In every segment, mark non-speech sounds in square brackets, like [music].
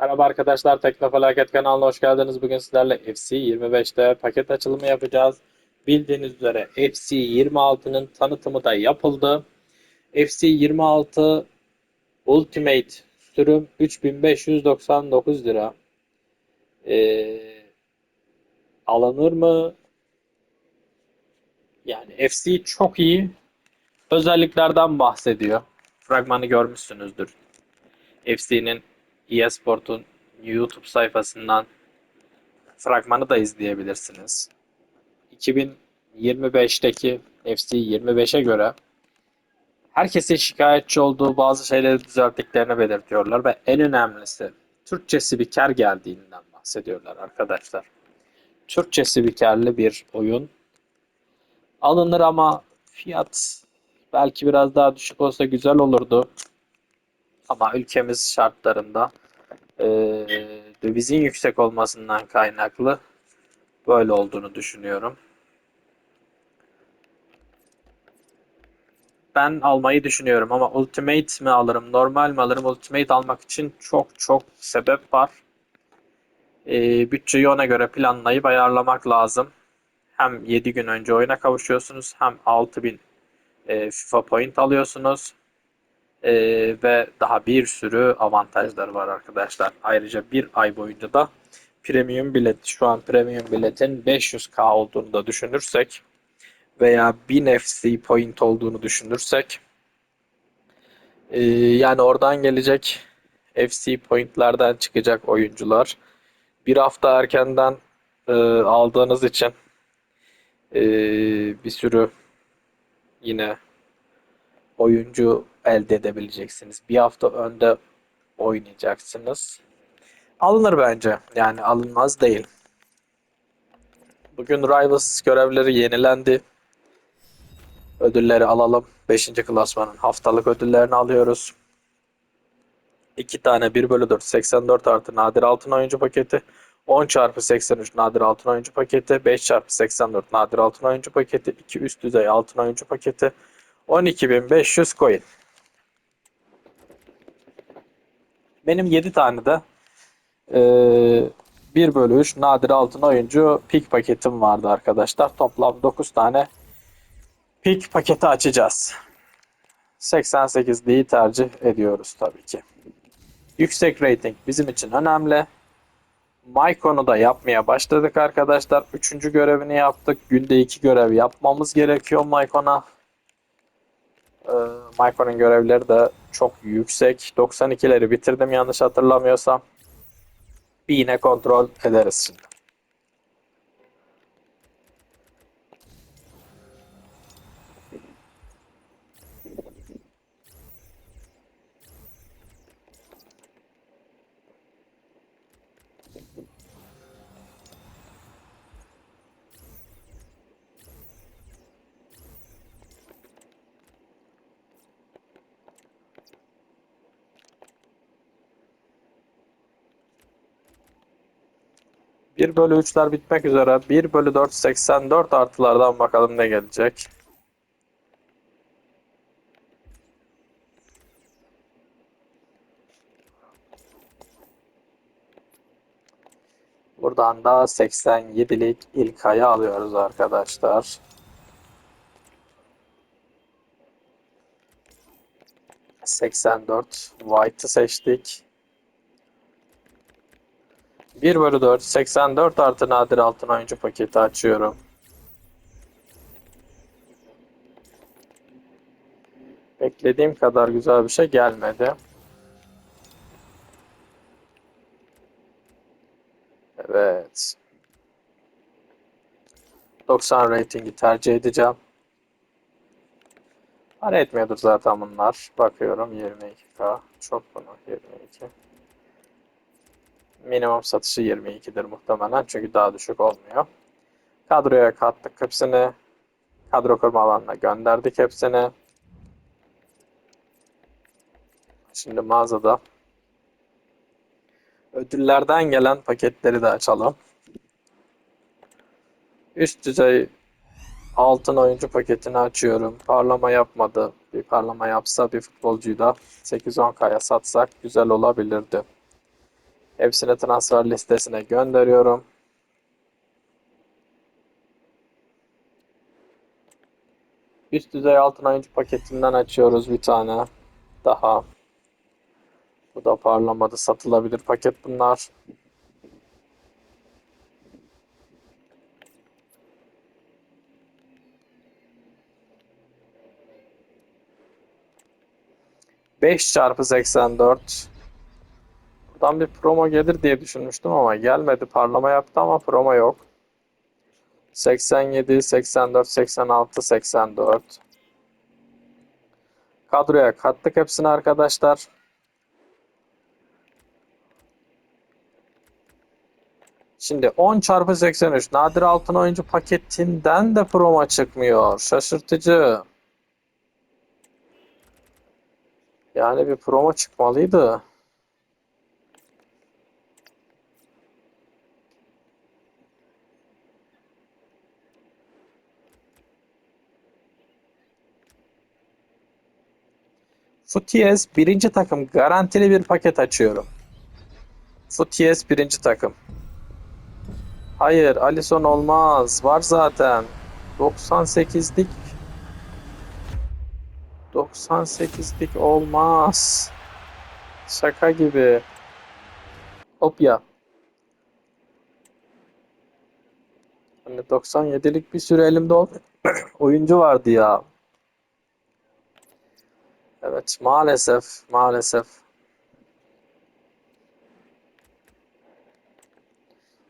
Merhaba arkadaşlar, Teknofelaket kanalına hoş geldiniz. Bugün sizlerle FC 25'te paket açılımı yapacağız. Bildiğiniz üzere FC 26'nın tanıtımı da yapıldı. FC 26 Ultimate sürüm 3599 lira. Ee, alınır mı? Yani FC çok iyi özelliklerden bahsediyor. Fragmanı görmüşsünüzdür. FC'nin eSport'un YouTube sayfasından fragmanı da izleyebilirsiniz. 2025'teki FC 25'e göre herkesin şikayetçi olduğu bazı şeyleri düzelttiklerini belirtiyorlar ve en önemlisi Türkçe spiker geldiğinden bahsediyorlar arkadaşlar. Türkçe spikerli bir oyun alınır ama fiyat belki biraz daha düşük olsa güzel olurdu. Ama ülkemiz şartlarında e, dövizin yüksek olmasından kaynaklı böyle olduğunu düşünüyorum. Ben almayı düşünüyorum ama Ultimate mi alırım, normal mi alırım? Ultimate almak için çok çok sebep var. E, bütçeyi ona göre planlayıp ayarlamak lazım. Hem 7 gün önce oyuna kavuşuyorsunuz hem 6000 e, FIFA point alıyorsunuz. Ee, ve daha bir sürü avantajları var arkadaşlar. Ayrıca bir ay boyunca da premium bilet şu an premium biletin 500k olduğunu da düşünürsek veya 1000 FC point olduğunu düşünürsek ee, yani oradan gelecek FC pointlerden çıkacak oyuncular bir hafta erkenden e, aldığınız için e, bir sürü yine oyuncu elde edebileceksiniz. Bir hafta önde oynayacaksınız. Alınır bence. Yani alınmaz değil. Bugün Rivals görevleri yenilendi. Ödülleri alalım. 5. klasmanın haftalık ödüllerini alıyoruz. 2 tane 1 bölü 4 84 artı nadir altın oyuncu paketi. 10 çarpı 83 nadir altın oyuncu paketi. 5 çarpı 84 nadir altın oyuncu paketi. 2 üst düzey altın oyuncu paketi. 12.500 coin. Benim 7 tane de e, 1 bölü 3 nadir altın oyuncu pik paketim vardı arkadaşlar. Toplam 9 tane pik paketi açacağız. 88'liyi tercih ediyoruz tabii ki. Yüksek rating bizim için önemli. Mycon'u da yapmaya başladık arkadaşlar. Üçüncü görevini yaptık. Günde iki görev yapmamız gerekiyor Mycon'a. Ee, Mycon'un görevleri de çok yüksek. 92'leri bitirdim yanlış hatırlamıyorsam. Bir yine kontrol ederiz şimdi. Bir bölü 3'ler bitmek üzere. 1 bölü 4 84 artılardan bakalım ne gelecek. Buradan da 87'lik ilk ayı alıyoruz arkadaşlar. ...84 White'ı seçtik. 1 bölü 4, 84 artı nadir altın oyuncu paketi açıyorum. Beklediğim kadar güzel bir şey gelmedi. Evet. 90 ratingi tercih edeceğim. Hani etmiyordur zaten bunlar. Bakıyorum 22k. Çok bunu 22. Minimum satışı 22'dir muhtemelen çünkü daha düşük olmuyor. Kadroya kattık hepsini. Kadro kurma alanına gönderdik hepsini. Şimdi mağazada ödüllerden gelen paketleri de açalım. Üst düzey altın oyuncu paketini açıyorum. Parlama yapmadı. Bir parlama yapsa bir futbolcuyu da 8-10K'ya satsak güzel olabilirdi. Hepsini transfer listesine gönderiyorum. Üst düzey altın oyuncu paketinden açıyoruz bir tane daha. Bu da parlamadı. Satılabilir paket bunlar. Beş çarpı 84. Buradan bir promo gelir diye düşünmüştüm ama gelmedi. Parlama yaptı ama promo yok. 87, 84, 86, 84. Kadroya kattık hepsini arkadaşlar. Şimdi 10 çarpı 83 nadir altın oyuncu paketinden de promo çıkmıyor. Şaşırtıcı. Yani bir promo çıkmalıydı. Futies birinci takım garantili bir paket açıyorum. Futies birinci takım. Hayır, Alisson olmaz. Var zaten. 98'lik 98'lik olmaz. Şaka gibi. Hop ya. Hani 97'lik bir sürü elimde [clears throat] oyuncu vardı ya. Evet, maalesef, maalesef.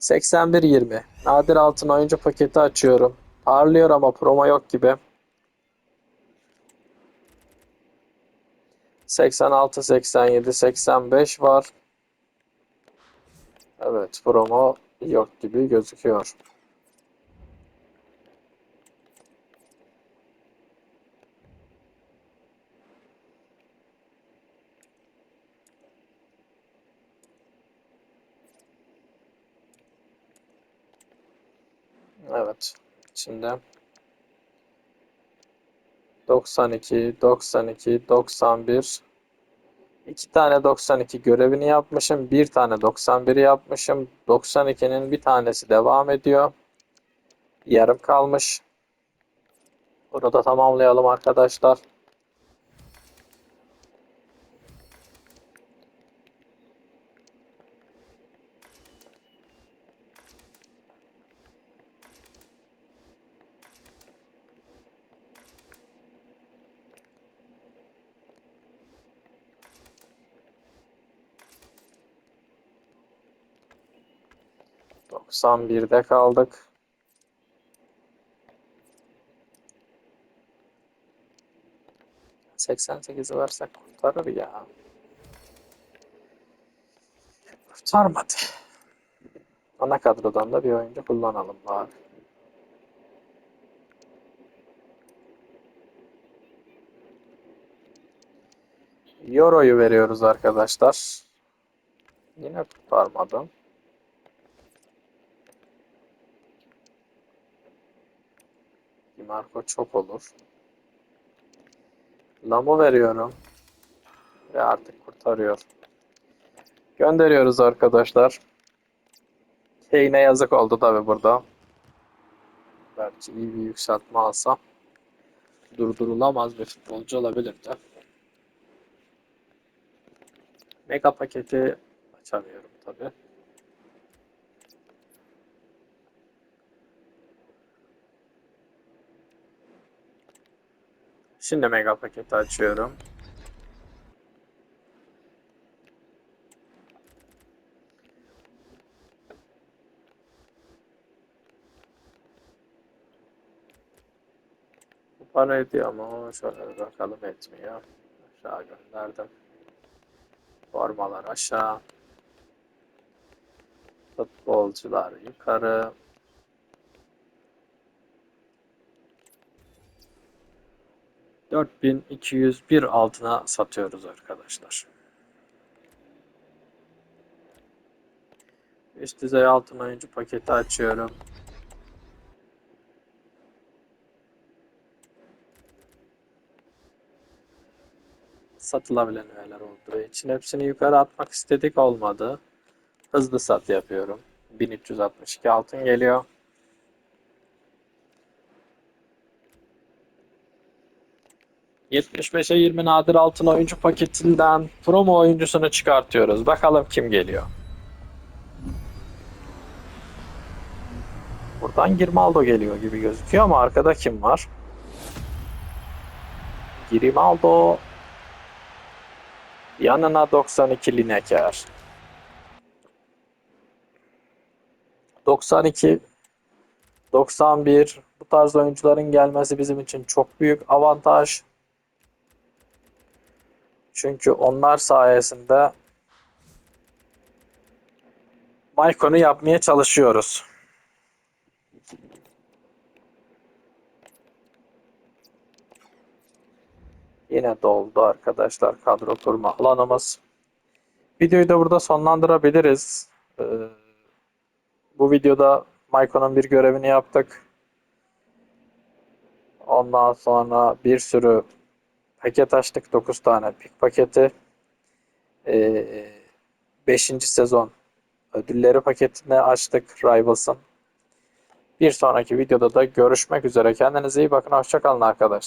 81-20. Nadir altın oyuncu paketi açıyorum. Parlıyor ama promo yok gibi. 86, 87, 85 var. Evet, promo yok gibi gözüküyor. Şimdi 92, 92, 91. İki tane 92 görevini yapmışım. Bir tane 91'i yapmışım. 92'nin bir tanesi devam ediyor. Yarım kalmış. Bunu da tamamlayalım arkadaşlar. Doksan birde kaldık. Seksen sekizi versek kurtarır ya. Kurtarmadı. Ana kadrodan da bir oyuncu kullanalım bari. Euro'yu veriyoruz arkadaşlar. Yine kurtarmadım. Marco çok olur. Lam'ı veriyorum. Ve artık kurtarıyor. Gönderiyoruz arkadaşlar. Kane'e yazık oldu tabi burada. Belki iyi bir yükseltme alsa durdurulamaz bir futbolcu olabilirdi. Mega paketi açamıyorum tabi. Şimdi mega paketi açıyorum. Para ediyor ama şöyle bakalım etmiyor. Aşağı gönderdim. Formalar aşağı. Futbolcular yukarı. Dört bin iki yüz bir altına satıyoruz arkadaşlar. Üst düzey altın oyuncu paketi açıyorum. Satılabilen üyeler olduğu için hepsini yukarı atmak istedik olmadı. Hızlı sat yapıyorum. 1362 altın geliyor. ...75'e 20 nadir altın oyuncu paketinden promo oyuncusunu çıkartıyoruz. Bakalım kim geliyor. Buradan Girmaldo geliyor gibi gözüküyor ama arkada kim var? Grimaldo yanına 92 Lineker. 92 91 bu tarz oyuncuların gelmesi bizim için çok büyük avantaj. Çünkü onlar sayesinde Maykon'u yapmaya çalışıyoruz. Yine doldu arkadaşlar kadro kurma alanımız. Videoyu da burada sonlandırabiliriz. Ee, bu videoda Maykon'un bir görevini yaptık. Ondan sonra bir sürü paket açtık. 9 tane pik paketi. 5. sezon ödülleri paketini açtık Rivals'ın. Bir sonraki videoda da görüşmek üzere. Kendinize iyi bakın. Hoşçakalın arkadaşlar.